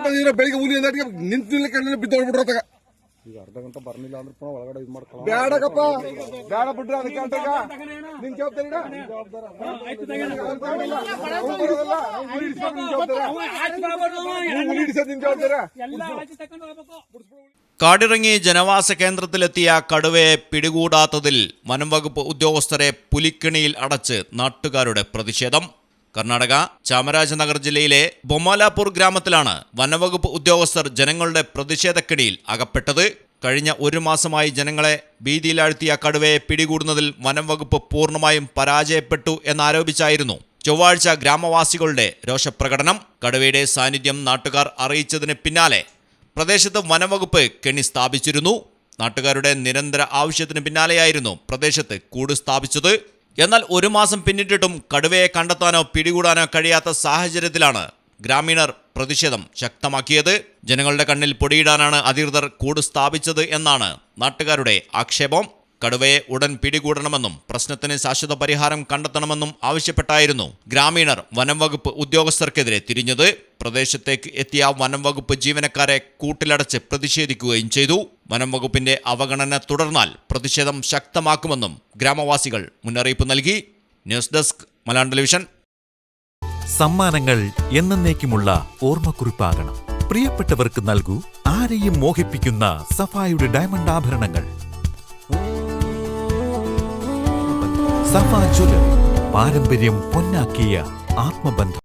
ನೀನು ಬೆಳಿಗ್ಗೆ ಹುಲಿ ಅಂದಾಟಿಗೆ ನಿಂತಿಲ್ಲ ಕಣ್ಣಿನ ಬಿದ್ದೋಗ್ಬಿಡ್ರತ್ತಾಗ ಈಗ ಅರ್ಧ ಗಂಟೆ ಬರ್ಲಿಲ್ಲ ಅಂದ್ರೆ ಪುನಃ ಒಳಗಡೆ ಇದು ಮಾಡ್ಕೊಳ್ಳೋ ಬೇಡಕಪ್ಪ ಬೇಡ ಬಿಡ್ರಿ ಅದಕ್ಕೆ ಅಂತಾಗ ನಿನ್ ಜವಾಬ್ದಾರಿ ಇಡ? ಅವ್ನು ಬರೋದಲ್ಲ, ಅವ್ನು ಹುಲಿ ಹಿಡ್ಸೋದು ನಿನ್ ಜವಾಬ್ದಾರಿ. ನೀನ್ ಹುಲಿ ಹಿಡ್ಸೋದು ನಿನ್ ಜವಾಬ್ದಾರಿ കാടിറങ്ങി ജനവാസ കേന്ദ്രത്തിലെത്തിയ കടുവയെ പിടികൂടാത്തതിൽ വനംവകുപ്പ് ഉദ്യോഗസ്ഥരെ പുലിക്കിണിയിൽ അടച്ച് നാട്ടുകാരുടെ പ്രതിഷേധം കർണാടക ചാമരാജനഗർ ജില്ലയിലെ ബൊമാലാപൂർ ഗ്രാമത്തിലാണ് വനവകുപ്പ് ഉദ്യോഗസ്ഥർ ജനങ്ങളുടെ പ്രതിഷേധക്കിണിയിൽ അകപ്പെട്ടത്. കഴിഞ്ഞ ഒരു മാസമായി ജനങ്ങളെ ഭീതിയിലാഴ്ത്തിയ കടുവയെ പിടികൂടുന്നതിൽ വനംവകുപ്പ് പൂർണമായും പരാജയപ്പെട്ടു എന്നാരോപിച്ചായിരുന്നു ചൊവ്വാഴ്ച ഗ്രാമവാസികളുടെ രോഷപ്രകടനം. കടുവയുടെ സാന്നിധ്യം നാട്ടുകാർ അറിയിച്ചതിന് പിന്നാലെ പ്രദേശത്ത് വനംവകുപ്പ് കെണി സ്ഥാപിച്ചിരുന്നു. നാട്ടുകാരുടെ നിരന്തര ആവശ്യത്തിന് പിന്നാലെയായിരുന്നു പ്രദേശത്ത് കൂട് സ്ഥാപിച്ചത്. എന്നാൽ ഒരു മാസം പിന്നിട്ടിട്ടും കടുവയെ കണ്ടെത്താനോ പിടികൂടാനോ കഴിയാത്ത സാഹചര്യത്തിലാണ് ഗ്രാമീണർ പ്രതിഷേധം ശക്തമാക്കിയത്. ജനങ്ങളുടെ കണ്ണിൽ പൊടിയിടാനാണ് അധികൃതർ കൂട് സ്ഥാപിച്ചത് എന്നാണ് നാട്ടുകാരുടെ ആക്ഷേപം. കടുവയെ ഉടൻ പിടികൂടണമെന്നും പ്രശ്നത്തിന് ശാശ്വത പരിഹാരം കണ്ടെത്തണമെന്നും ആവശ്യപ്പെട്ടായിരുന്നു ഗ്രാമീണർ വനം വകുപ്പ് ഉദ്യോഗസ്ഥർക്കെതിരെ തിരിഞ്ഞത്. പ്രദേശത്തേക്ക് എത്തിയ വനം വകുപ്പ് ജീവനക്കാരെ കൂട്ടിലടച്ച് പ്രതിഷേധിക്കുകയും ചെയ്തു. വനം വകുപ്പിന്റെ അവഗണന തുടർന്നാൽ പ്രതിഷേധം ശക്തമാക്കുമെന്നും ഗ്രാമവാസികൾ മുന്നറിയിപ്പ് നൽകി. News desk Malayalam television. സമ്മാനങ്ങൾ എന്നേക്കുമുള്ള ഓർമ്മക്കുറിപ്പാകണം. പ്രിയപ്പെട്ടവർക്ക് നൽകൂ ആരെയും മോഹിപ്പിക്കുന്ന സഫായുടെ ഡയമണ്ട് ആഭരണങ്ങൾ. സഫ ജ്വല പാരമ്പര്യം പൊന്നാക്കിയ ആത്മബന്ധം.